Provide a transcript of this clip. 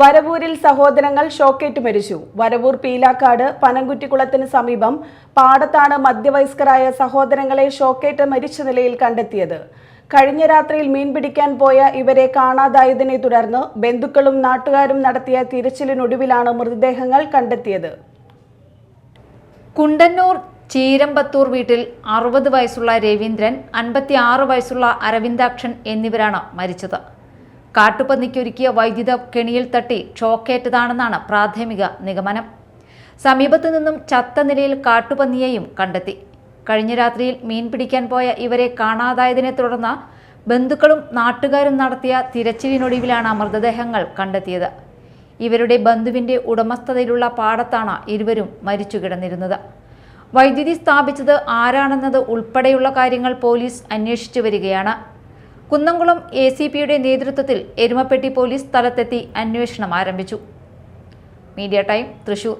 വരവൂരിൽ സഹോദരങ്ങൾ ഷോക്കേറ്റ് മരിച്ചു. വരവൂർ പീലാക്കാട് പനംകുറ്റിക്കുളത്തിന് സമീപം പാടത്താണ് മധ്യവയസ്കരായ സഹോദരങ്ങളെ ഷോക്കേറ്റ് മരിച്ച നിലയിൽ കണ്ടെത്തിയത്. കഴിഞ്ഞ രാത്രിയിൽ മീൻ പിടിക്കാൻ പോയ ഇവരെ കാണാതായതിനെ തുടർന്ന് ബന്ധുക്കളും നാട്ടുകാരും നടത്തിയ തിരച്ചിലിനൊടുവിലാണ് മൃതദേഹങ്ങൾ കണ്ടെത്തിയത്. കുണ്ടന്നൂർ ചീരമ്പത്തൂർ വീട്ടിൽ അറുപത് വയസ്സുള്ള രവീന്ദ്രൻ അൻപത്തി ആറ് വയസ്സുള്ള അരവിന്ദാക്ഷൻ എന്നിവരാണ് മരിച്ചത്. കാട്ടുപന്നിക്കൊരുക്കിയ വൈദ്യുത കെണിയിൽ തട്ടി ഷോക്കേറ്റതാണെന്നാണ് പ്രാഥമിക നിഗമനം. സമീപത്തു നിന്നും ചത്ത നിലയിൽ കാട്ടുപന്നിയെയും കണ്ടെത്തി. കഴിഞ്ഞ രാത്രിയിൽ മീൻ പിടിക്കാൻ പോയ ഇവരെ കാണാതായതിനെ തുടർന്ന് ബന്ധുക്കളും നാട്ടുകാരും നടത്തിയ തിരച്ചിലിനൊടുവിലാണ് മൃതദേഹങ്ങൾ കണ്ടെത്തിയത്. ഇവരുടെ ബന്ധുവിന്റെ ഉടമസ്ഥതയിലുള്ള പാടത്താണ് ഇരുവരും മരിച്ചു കിടന്നിരുന്നത് വൈദ്യുതി സ്ഥാപിച്ചത് ആരാണെന്നത് ഉൾപ്പെടെയുള്ള കാര്യങ്ങൾ പോലീസ് അന്വേഷിച്ചു വരികയാണ്. കുന്നംകുളം എ സി പിയുടെ നേതൃത്വത്തിൽ എരുമപ്പെട്ടി പോലീസ് സ്ഥലത്തെത്തി അന്വേഷണം ആരംഭിച്ചു. Media time Thrissur.